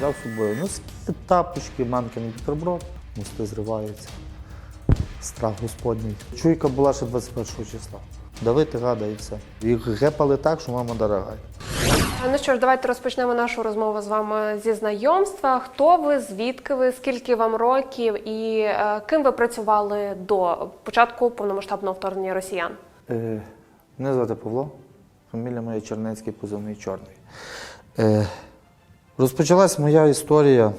Взяв з собою носки, тапочки, манкин бутерброд, мости зриваються. Страх Господній. Чуйка була ще 21 числа. Давити гада і все. Їх гепали так, що мама дорога. Ну що ж, давайте розпочнемо нашу розмову з вами зі знайомства. Хто ви, звідки ви, скільки вам років і е, ким ви працювали до початку повномасштабного вторгнення росіян? Е, мене звати Павло, фамілія моя Чернецький, позивний Чорний. Е, розпочалась моя історія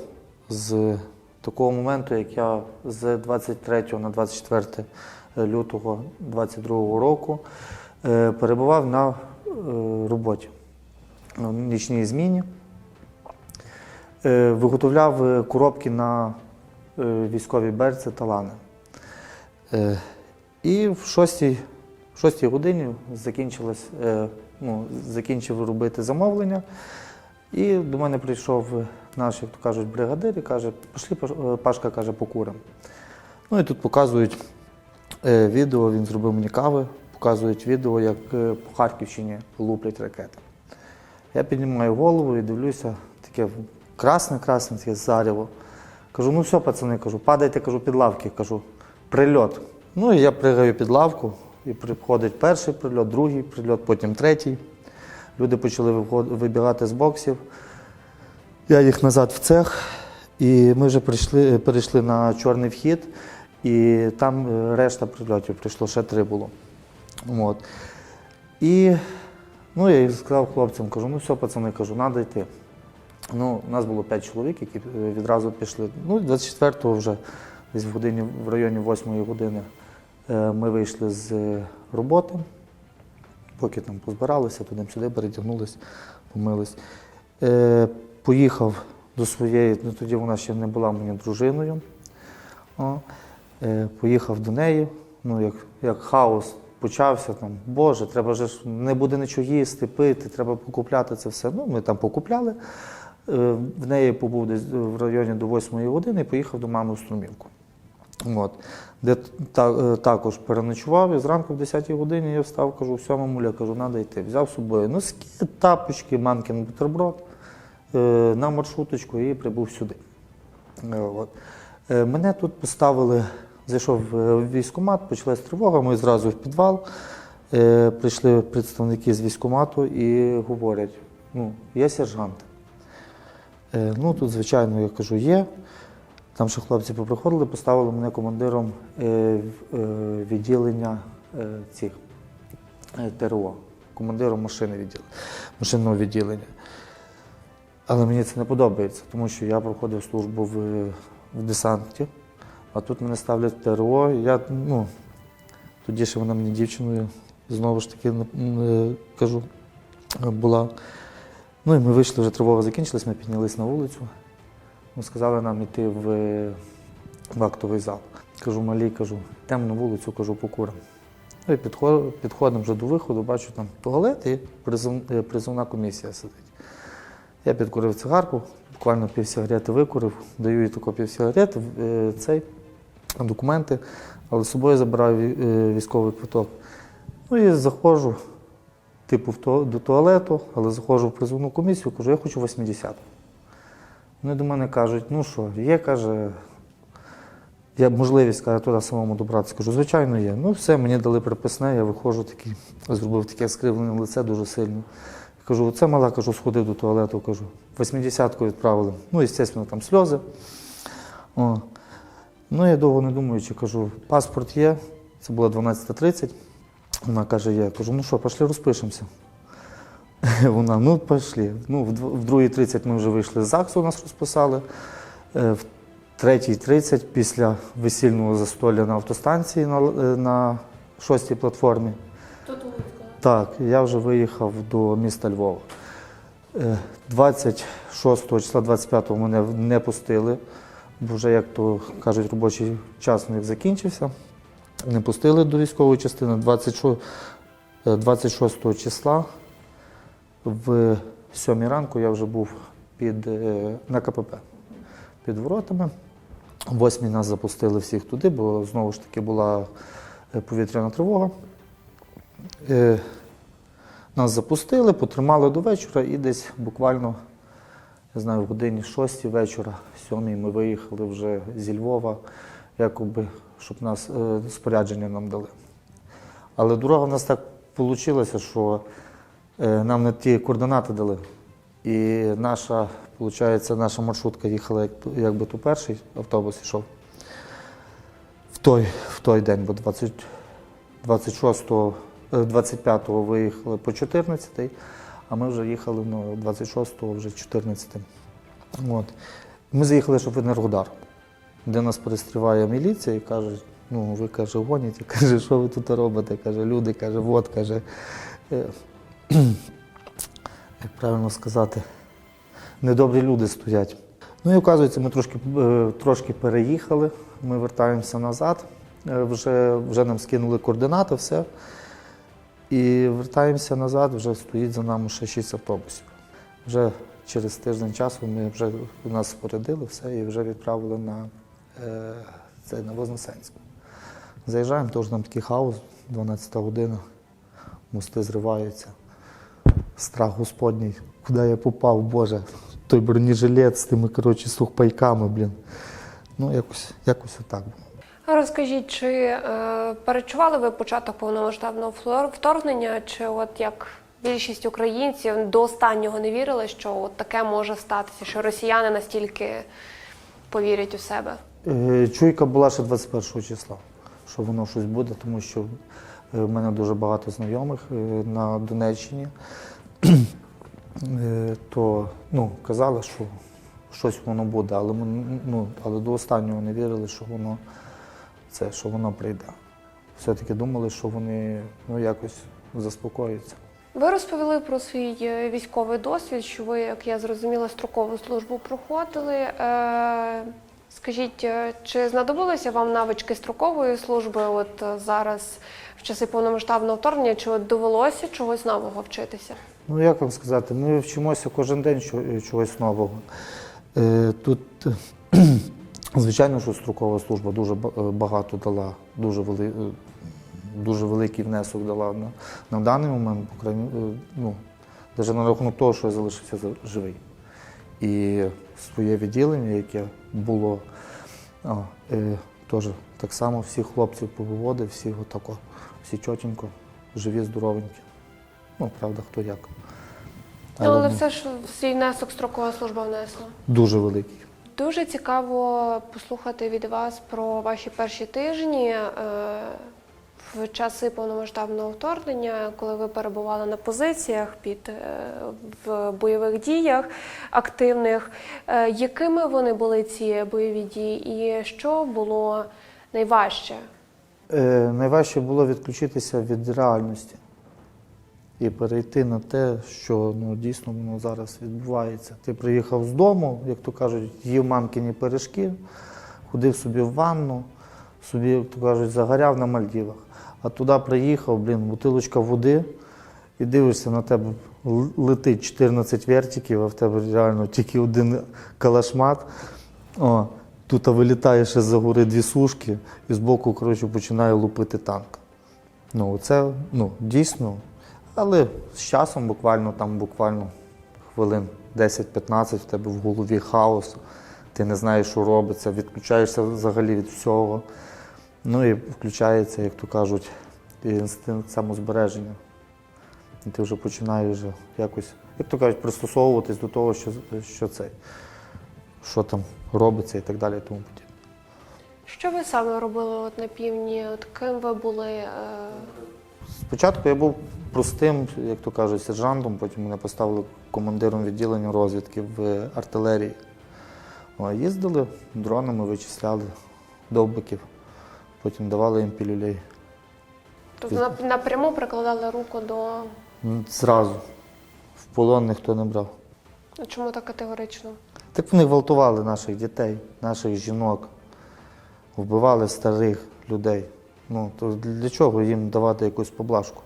з такого моменту, як я з 23 на 24 лютого 22 року е, перебував на е, роботі на нічній зміні. Е, виготовляв коробки на е, військові берці та лани. Е, і в шостій, в шостій годині закінчилось, ну, закінчив робити замовлення. І до мене прийшов наш, як то кажуть, бригадир і каже, пішли, е, Пашка каже, покуримо. Ну і тут показують е, відео, він зробив мені кави, показують відео, як е, по Харківщині луплять ракети. Я піднімаю голову і дивлюся, таке красне-красне, таке зарево. Кажу, ну все, пацани, кажу, падайте кажу, під лавки, кажу, прильот. Ну і я пригаю під лавку, і приходить перший прильот, другий прильот, потім третій. Люди почали вибігати з боксів. Я їх назад в цех, і ми вже прийшли, перейшли на чорний вхід, і там е, решта прильотів прийшло, ще три було. От. І ну, я сказав хлопцям, кажу, ну все, пацани, кажу, треба йти. Ну, у нас було п'ять чоловік, які е, відразу пішли. Ну, 24-го вже десь в годині, в районі 8-ї години е, ми вийшли з роботи, поки там позбиралися, туди-сюди перетягнулись, помились. Е, поїхав до своєї, ну тоді вона ще не була мені дружиною. О, е, поїхав до неї, ну як, як хаос почався, там, Боже, треба ж не буде нічого їсти, пити, треба покупляти це все. Ну, ми там покупляли. Е, В неї побув десь в районі до 8 години і поїхав до мами в Струмівку. От. Де та, е, також переночував і зранку в 10-й годині я встав, кажу, все, мамуля, кажу, треба йти. Взяв з собою носки, тапочки, манкін бутерброд е, на маршруточку і прибув сюди. Е, От. Мене тут поставили, зайшов в військкомат, почалась тривога, ми зразу в підвал. Прийшли представники з військкомату і говорять: ну, є сержант. Ну, тут, звичайно, я кажу, є. Там ще хлопці поприходили, поставили мене командиром е, е, відділення е, цих ТРО, командиром машини відділ, машинного відділення. Але мені це не подобається, тому що я проходив службу в, в десанті, а тут мене ставлять ТРО. Я, ну, тоді ще вона мені дівчиною, знову ж таки, кажу, була. Ну і ми вийшли, вже тривога закінчилась, ми піднялись на вулицю. Ну, сказали нам йти в, в актовий зал. Кажу, малій, кажу, на вулицю, кажу, покуримо. Ну і підходимо, підходимо вже до виходу, бачу там туалет і призов, е, призовна комісія сидить. Я підкурив цигарку, буквально пів сигарети викурив, даю їй таку пів е, цей, документи, але з собою забираю е, військовий квиток. Ну і заходжу, типу, до туалету, але заходжу в призовну комісію, кажу, я хочу 80. Вони до мене кажуть, ну що, є, каже, є можливість каже, туди самому добратися. Кажу, звичайно, є. Ну все, мені дали приписне, я виходжу такий, зробив таке скривлене лице дуже сильно. Кажу, оце мала, кажу, сходив до туалету, кажу. 80-ку відправили. Ну, звісно, там сльози. О. Ну, я довго не думаючи, кажу, паспорт є. Це було 12.30. Вона каже, є. Кажу, ну що, пішли розпишемося. Вона, ну пішли. Ну, в 2.30 ми вже вийшли з ЗАГСу, нас розписали. Е, В 3.30 після весільного застолля на автостанції на, е, на шостій платформі. Так, я вже виїхав до міста Львова. Е, 26 числа, 25-го мене не пустили, бо вже, як то кажуть, робочий час у них закінчився. Не пустили до військової частини 26, е, 26 числа. В 7 ранку я вже був під, е, на КПП під воротами. В 8 нас запустили всіх туди, бо знову ж таки була е, повітряна тривога. Е, Нас запустили, потримали до вечора і десь буквально я знаю, в годині 6 вечора, 7 ми виїхали вже зі Львова, якоби, щоб нас спорядження нам дали. Але дорога в нас так вийшла, що нам не ті координати дали. І наша, виходить, наша маршрутка їхала, як, якби то перший автобус йшов в той, в той день, бо 20, 26-го, е, 25-го виїхали по 14-й, а ми вже їхали ну, 26-го, вже 14-м. От. Ми заїхали, щоб в Енергодар, де нас перестріває міліція і каже, ну ви каже, гоніте, каже, що ви тут робите? Каже, люди, каже, от, каже, е, як правильно сказати, недобрі люди стоять. Ну і оказується, ми трошки, е, трошки переїхали, ми вертаємося назад, е, вже, вже нам скинули координати, все. І вертаємося назад, вже стоїть за нами ще шість автобусів. Вже через тиждень часу ми вже нас спорядили все і вже відправили на, е, це, на Вознесенськ. Заїжджаємо, теж там такий хаос, 12 година, мости зриваються. Страх Господній, куди я попав, Боже, той бронежилет з тими коротше, сухпайками, блін. Ну, якось, якось отак було. Розкажіть, чи е, перечували ви початок повномасштабного вторгнення, чи от як більшість українців до останнього не вірили, що от таке може статися, що росіяни настільки повірять у себе? Е, Чуйка була ще 21 числа, що воно щось буде, тому що е, в мене дуже багато знайомих е, на Донеччині. Е, То ну, казали, що щось воно буде, але ми ну, але до останнього не вірили, що воно це, що воно прийде. Все-таки думали, що вони ну, якось заспокояться. Ви розповіли про свій е, військовий досвід, що ви, як я зрозуміла, строкову службу проходили. Е, скажіть, чи знадобилися вам навички строкової служби от зараз, в часи повномасштабного вторгнення, чи от довелося чогось нового вчитися? Ну, як вам сказати, ми вчимося кожен день чогось нового. Е, Тут, звичайно, що строкова служба дуже е, багато дала, дуже, вели, е, дуже великий внесок дала на, на даний момент, ну, навіть на рахунок того, що я залишився живий. І своє відділення, яке було, а, е, теж так само всіх хлопців повиводив, всі отако, всі чотенько, живі, здоровенькі. Ну, правда, хто як. Ну, але все ж свій внесок строкова служба внесла. Дуже великий. Дуже цікаво послухати від вас про ваші перші тижні е, в часи повномасштабного вторгнення, коли ви перебували на позиціях під е, в бойових діях активних. Е, якими вони були ці бойові дії, і що було найважче? Найважче було відключитися від реальності і перейти на те, що ну, дійсно воно зараз відбувається. Ти приїхав з дому, як то кажуть, їв мамкині пиріжки, ходив собі в ванну, собі, як то кажуть, загоряв на Мальдівах. А туди приїхав, блін, бутилочка води, і дивишся на тебе, летить 14 вертиків, а в тебе реально тільки один калашмат. О, тут вилітає ще за гори дві сушки, і збоку, коротше, починає лупити танк. Ну, це ну, дійсно. Але з часом буквально там буквально хвилин 10-15 в тебе в голові хаос, ти не знаєш, що робиться, відключаєшся взагалі від всього. Ну і включається, як то кажуть, інстинкт самозбереження. І ти вже починаєш якось, як то кажуть, пристосовуватись до того, що, що це, що там робиться і так далі. і Тому подібне. Що ви саме робили от на півдні? От ким ви були? Е, Спочатку я був простим, як то кажуть, сержантом, потім мене поставили командиром відділення розвідки в артилерії. Їздили дронами, вичисляли довбиків, потім давали їм пілюлей. тобто напряму прикладали руку до Зразу. В полон ніхто не брав. Ну, чому так категорично? Так вони гвалтували наших дітей, наших жінок, вбивали старих людей. Ну, то для чого їм давати якусь поблажку?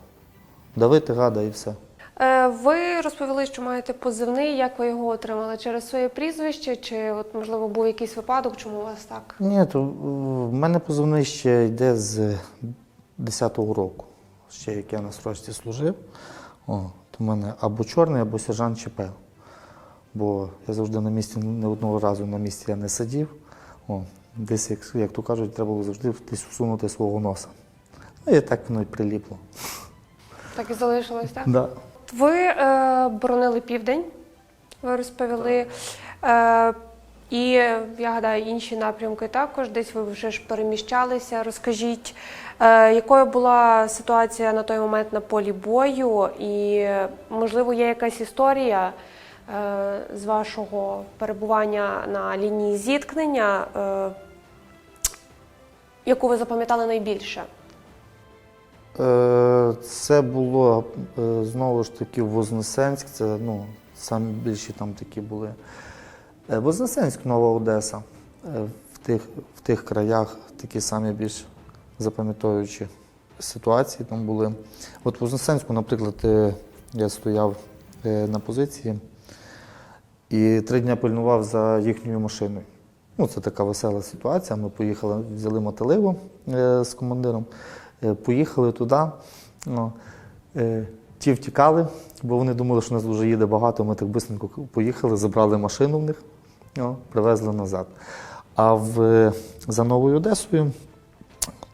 Давити гада і все. Е, Ви розповіли, що маєте позивний. Як ви його отримали? Через своє прізвище, чи от можливо був якийсь випадок, чому у вас так? Ні, то в мене позивний ще йде з 10-го року, ще як я на срочці служив. О, то в мене або чорний, або сержант ЧП. бо я завжди на місці, не одного разу на місці я не сидів. О, десь, як, як то кажуть, треба було завжди десь всунути свого носа. Ну і так воно і приліпло. Так і залишилось, так? Да. Ви е, боронили південь, ви розповіли. Е, і я гадаю, інші напрямки також. Десь ви вже ж переміщалися. Розкажіть, е, якою була ситуація на той момент на полі бою, і можливо є якась історія е, з вашого перебування на лінії зіткнення, е, яку ви запам'ятали найбільше? Е, Це було е, знову ж таки Вознесенськ, це ну, самі більші там такі були. Е, Вознесенськ, Нова Одеса. В тих, в тих краях такі самі більш запам'ятовуючі ситуації там були. От в Вознесенську, наприклад, я стояв на позиції і три дні пильнував за їхньою машиною. Ну, це така весела ситуація. Ми поїхали, взяли мотиливо е, з командиром, е, поїхали туди. Ну, е, ті втікали, бо вони думали, що нас вже їде багато. Ми так бистренько поїхали, забрали машину в них, ну, привезли назад. А в, за Новою Одесою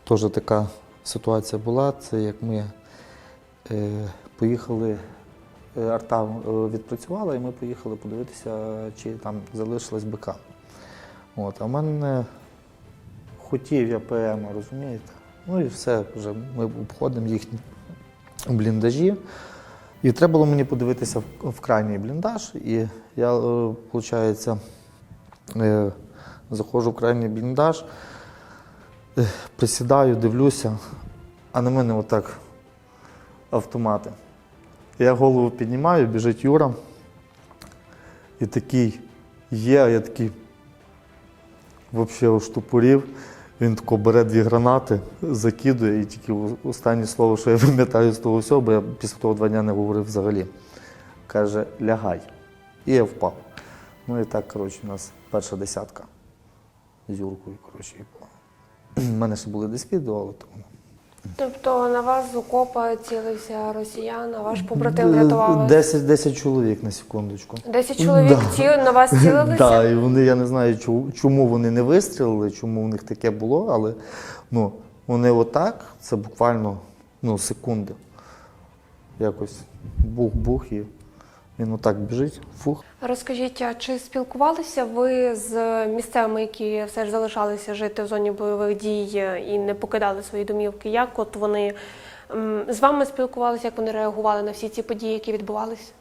теж така ситуація була. Це як ми е, поїхали, арта відпрацювала, і ми поїхали подивитися, чи там залишилась БК. От, а в мене хотів я ПМ, розумієте? Ну і все, вже ми обходимо їхні бліндажі. І треба було мені подивитися в, крайній бліндаж. І я, виходить, е, заходжу в крайній бліндаж, е, присідаю, дивлюся, а на мене отак автомати. Я голову піднімаю, біжить Юра. І такий є, я такий взагалі оштупорів. Він тако бере дві гранати, закидує, і тільки останнє слово, що я пам'ятаю з того всього, бо я після того два дня не говорив взагалі. Каже, лягай. І я впав. Ну і так, коротше, у нас перша десятка з Юркою. У мене ще були десь відео, але то воно. Тобто на вас з окопа цілився росіян, а ваш побратим врятував Десять 10, 10 чоловік на секундочку. Десять чоловік Да. ці на вас цілилися? Так, і вони, я не знаю, чому вони не вистрілили, чому в них таке було, але ну, вони отак, це буквально ну, секунди. Якось бух-бух і він отак біжить, фух. Розкажіть, а чи спілкувалися ви з місцевими, які все ж залишалися жити в зоні бойових дій і не покидали свої домівки? Як от вони з вами спілкувалися, як вони реагували на всі ці події, які відбувалися?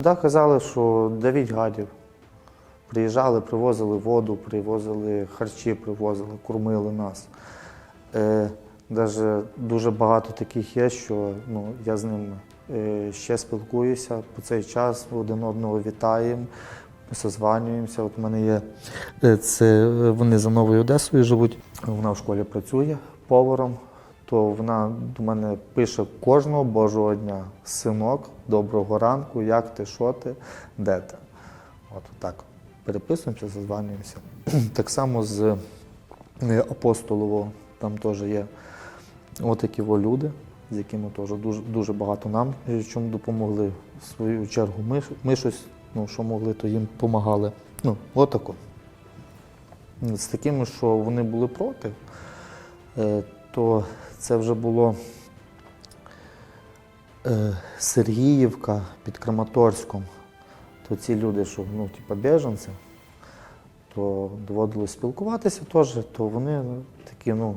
Да, казали, що давіть гадів. Приїжджали, привозили воду, привозили харчі, привозили, кормили нас. Е, даже дуже багато таких є, що ну, я з ними ще спілкуюся по цей час, один одного вітаємо, созванюємося. От в мене є е, це е, вони за Новою Одесою живуть. Вона в школі працює поваром, то вона до мене пише кожного божого дня: синок, доброго ранку, як ти, що ти, де ти? От так. Переписуємося, созванюємося. Так само з е, апостолового, там теж є отакі люди, з якими теж дуже, дуже багато нам е, чому допомогли. В свою чергу ми, ми щось, ну, що могли, то їм допомагали. Ну, отако. З такими, що вони були проти, е, то це вже було е, Сергіївка під Краматорськом. То ці люди, що ну, типа біженці, то доводилось спілкуватися теж, то вони такі, ну,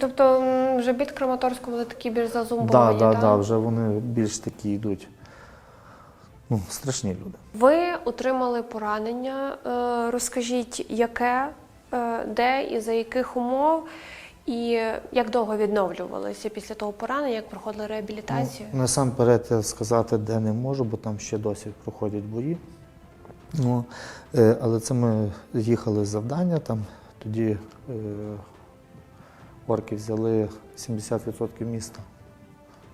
Тобто м, вже під Краматорськом вони такі більш зазумбовані, да, так? да, вже вони більш такі йдуть. Ну, страшні люди. Ви отримали поранення. Е, Розкажіть, яке, е, де і за яких умов, і як довго відновлювалися після того поранення, як проходили реабілітацію? Ну, насамперед я сказати, де не можу, бо там ще досі проходять бої. Ну, е, але це ми їхали з завдання, там тоді орки взяли 70% міста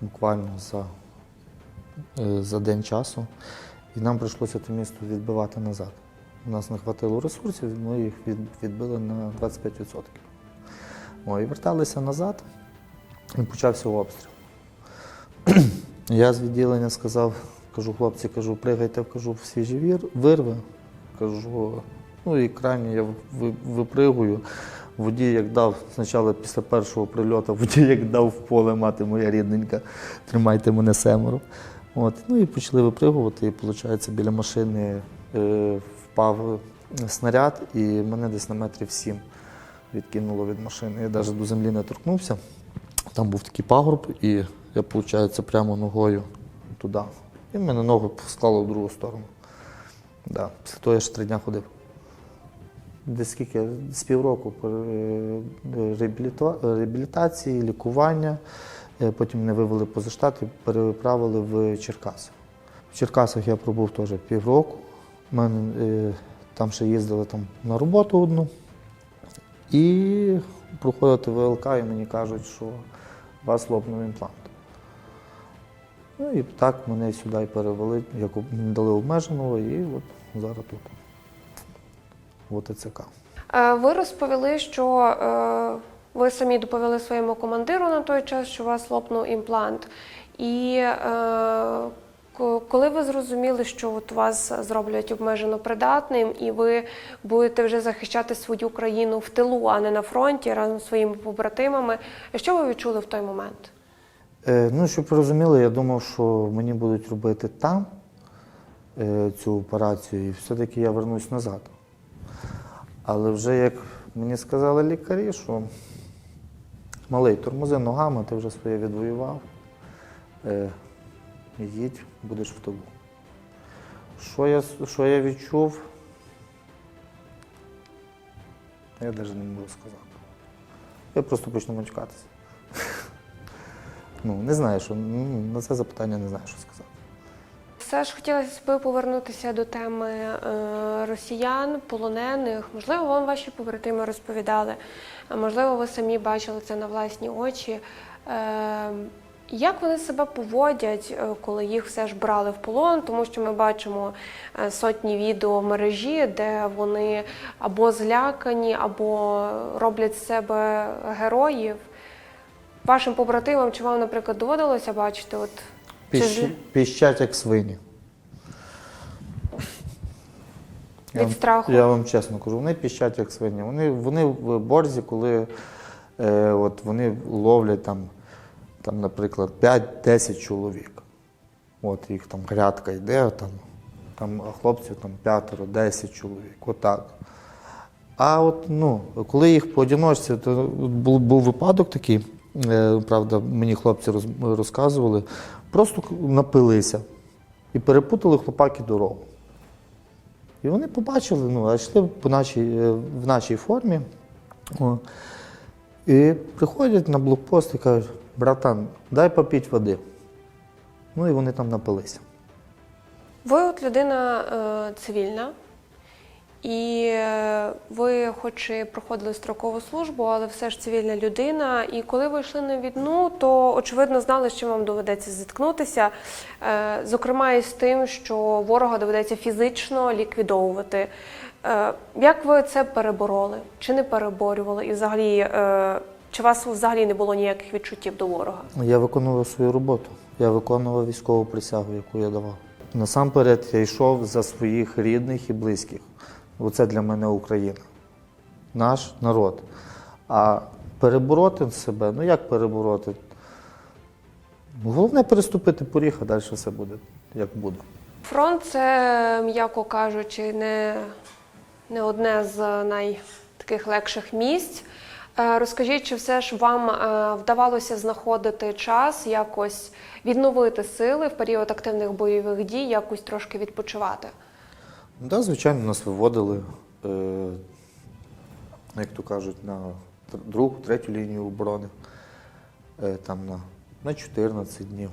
буквально за, е, за день часу. І нам прийшлося те місто відбивати назад. У нас не вистачило ресурсів, ми їх відбили на 25%. О, і верталися назад, і почався обстріл. Я з відділення сказав Кажу, хлопці, кажу, пригайте кажу, в свіжі вирви. Кажу, ну і крайні я ви- випригую. Водій як дав, спочатку після першого прильоту, водій як дав в поле мати моя рідненька, тримайте мене семеро. От, ну і почали випригувати, і виходить, біля машини е, впав снаряд, і мене десь на метрів сім відкинуло від машини. Я навіть до землі не торкнувся. Там був такий пагорб, і я, виходить, прямо ногою туди. І мене ногу склало в другу сторону. Да. Після того я ще три дня ходив. Десь скільки? З півроку е, реабілітації, лікування. Е, Потім мене вивели поза штат і переправили в Черкаси. В Черкасах я пробув теж півроку. Мене, е, там ще їздили там, на роботу одну. І проходити ВЛК, і мені кажуть, що у вас лопнув імплант. Ну і так мене сюди перевели, як дали обмеженого, і от зараз тут. В ОТЦК. Е, Ви розповіли, що е, ви самі доповіли своєму командиру на той час, що у вас лопнув імплант. І е, коли ви зрозуміли, що от вас зроблять обмежено придатним, і ви будете вже захищати свою країну в тилу, а не на фронті разом зі своїми побратимами, що ви відчули в той момент? Ну, щоб ви розуміли, я думав, що мені будуть робити там цю операцію, і все-таки я вернусь назад. Але вже як мені сказали лікарі, що малий, тормози ногами, ти вже своє відвоював. Е, їдь, будеш в тилу. Що я, що я відчув? Я навіть не можу сказати. Я просто почну мочкатися. Ну, не знаю, що ну, на це запитання не знаю, що сказати. Все ж хотілося б повернутися до теми е, росіян, полонених. Можливо, вам ваші побратими розповідали, можливо, ви самі бачили це на власні очі. Е, як вони себе поводять, е, коли їх все ж брали в полон? Тому що ми бачимо сотні відео мережі, де вони або злякані, або роблять з себе героїв. Вашим побратимам чи вам, наприклад, доводилося бачити? От, Піщ... з- Піщать, як свині. Я від вам- страху? Я вам чесно кажу, вони піщать, як свині. Вони, вони в борзі, коли е, от вони ловлять там, там, наприклад, 5-10 чоловік. От їх там грядка йде, там, там а хлопців там п'ятеро, 10 чоловік. Отак. А от ну, коли їх поодіночці, то був, був випадок такий, е, правда, мені хлопці роз, розказували, просто напилися і перепутали хлопаки дорогу. І вони побачили, ну, а йшли по нашій, е, в нашій формі. О, і приходять на блокпост і кажуть, братан, дай попіть води. Ну і вони там напилися. Ви от людина е, цивільна, і е, ви, хоч і проходили строкову службу, але все ж цивільна людина. І коли ви йшли на війну, то очевидно знали, з чим вам доведеться зіткнутися. Е, зокрема, і з тим, що ворога доведеться фізично ліквідовувати. Е, як ви це перебороли? Чи не переборювали? І взагалі, чи вас взагалі не було ніяких відчуттів до ворога? Я виконував свою роботу. Я виконував військову присягу, яку я давав. Насамперед я йшов за своїх рідних і близьких. Оце для мене Україна, наш народ. А перебороти себе, ну як перебороти? Головне переступити поріг, а далі все буде, як буде. Фронт це, м'яко кажучи, не, не одне з най таких легших місць. Е, Розкажіть, чи все ж вам е, вдавалося знаходити час, якось відновити сили в період активних бойових дій, якось трошки відпочивати? Ну, да, звичайно, нас виводили, е, як то кажуть, на другу, третю лінію оборони, е, там на, на 14 днів.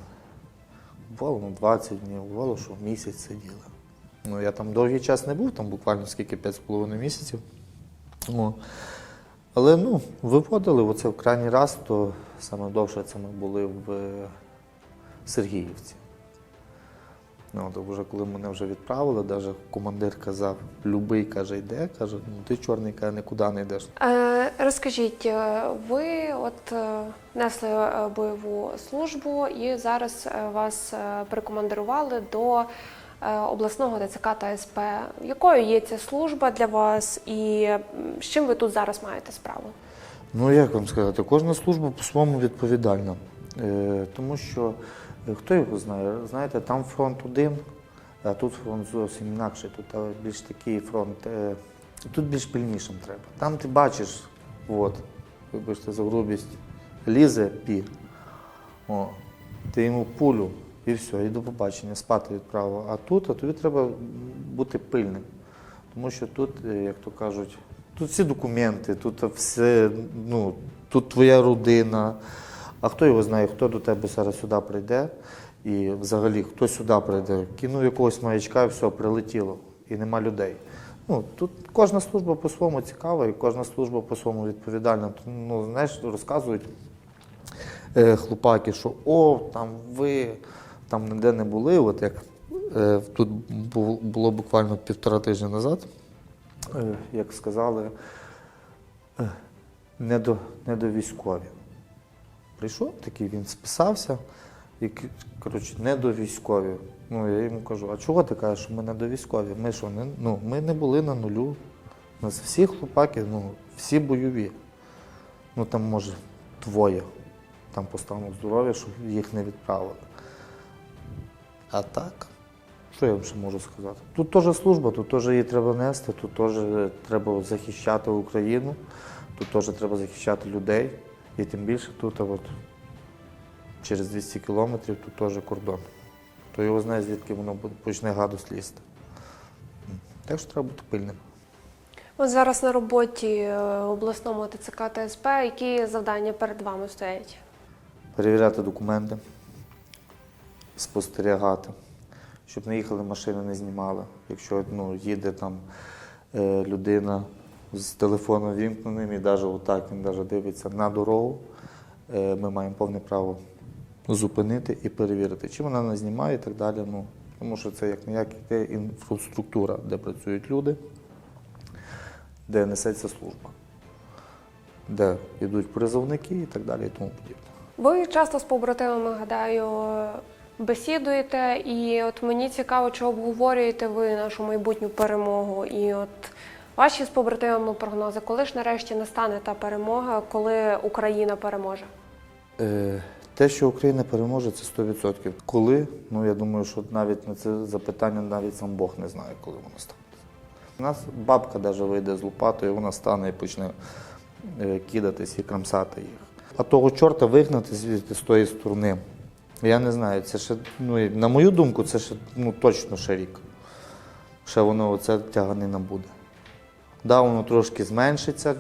Бувало на 20 днів, бувало, що місяць сиділи. Ну, я там довгий час не був, там буквально скільки 5,5 місяців. О. Але ну, виводили оце в крайній раз, то саме довше це ми були в Сергіївці. Ну, то вже коли мене вже відправили, навіть командир казав, любий каже, йде, каже, ну ти чорний каже, нікуди не йдеш. Е, розкажіть, е, ви от е, несли е, бойову службу і зараз вас прикомандирували до обласного ТЦК та СП. Якою є ця служба для вас і з чим ви тут зараз маєте справу? Ну, як вам сказати, кожна служба по-своєму відповідальна. Е, тому що хто його знає? Знаєте, там фронт один, а тут фронт зовсім інакший. Тут е, більш такий фронт. е, тут більш пильнішим треба. Там ти бачиш, от, вибачте за грубість, лізе пі. О, ти йому пулю і все, і до побачення, спати відправив. А тут, а тобі треба бути пильним. Тому що тут, е, як то кажуть, тут всі документи, тут все, ну, тут твоя родина. А хто його знає, хто до тебе зараз сюди прийде, і взагалі хто сюди прийде, кинув якогось маячка і все, прилетіло, і нема людей. Ну, тут кожна служба по-своєму цікава, і кожна служба по-своєму відповідальна. Ну, знаєш, розказують е, хлопаки, що о, там ви там ніде не були. От як е, тут було буквально півтора тижня назад, е, як сказали, не до, не до військові. Прийшов такий, він списався, і коротше, не до військові. Ну, я йому кажу, а чого ти кажеш, що ми не до військові? Ми що, не, ну, ми не були на нулю. У нас всі хлопаки, ну, всі бойові. Ну там може двоє там по стану здоров'я, щоб їх не відправили. А так, що я вам ще можу сказати? Тут теж служба, тут теж її треба нести, тут теж треба захищати Україну, тут теж треба захищати людей. І тим більше тут а от, через 200 кілометрів тут теж кордон. То його знає, звідки воно почне гадость лізти. Так що треба бути пильним. Ви зараз на роботі е, обласному ТЦК та СП. Які завдання перед вами стоять? перевіряти документи, спостерігати, щоб не їхали машини, не знімали. Якщо ну, їде там е, людина з телефоном вімкненим і навіть отак він навіть дивиться на дорогу, е, ми маємо повне право зупинити і перевірити, чи вона не знімає і так далі. Ну, тому що це як ніяк іде інфраструктура, де працюють люди, де несеться служба, де йдуть призовники і так далі і тому подібне. Ви часто з побратимами, гадаю, бесідуєте, і от мені цікаво, чи обговорюєте ви нашу майбутню перемогу. І от ваші з побратимами прогнози, коли ж нарешті настане та перемога, коли Україна переможе? Е, Те, що Україна переможе, це 100%. Коли? Ну я думаю, що навіть на це запитання навіть сам Бог не знає, коли воно стане. У нас бабка навіть вийде з лопатою, вона стане і почне е, кидатись і крамсати їх. А того чорта вигнати звідти з тої сторони. Я не знаю, це ще, ну, на мою думку, це ще ну, точно ще рік. Ще воно оце тяганина буде. Да, воно трошки зменшиться,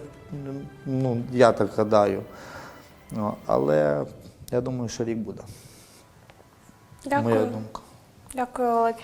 ну, я так гадаю. Але я думаю, що рік буде. Моя Дякую. думка. Дякую, Олег.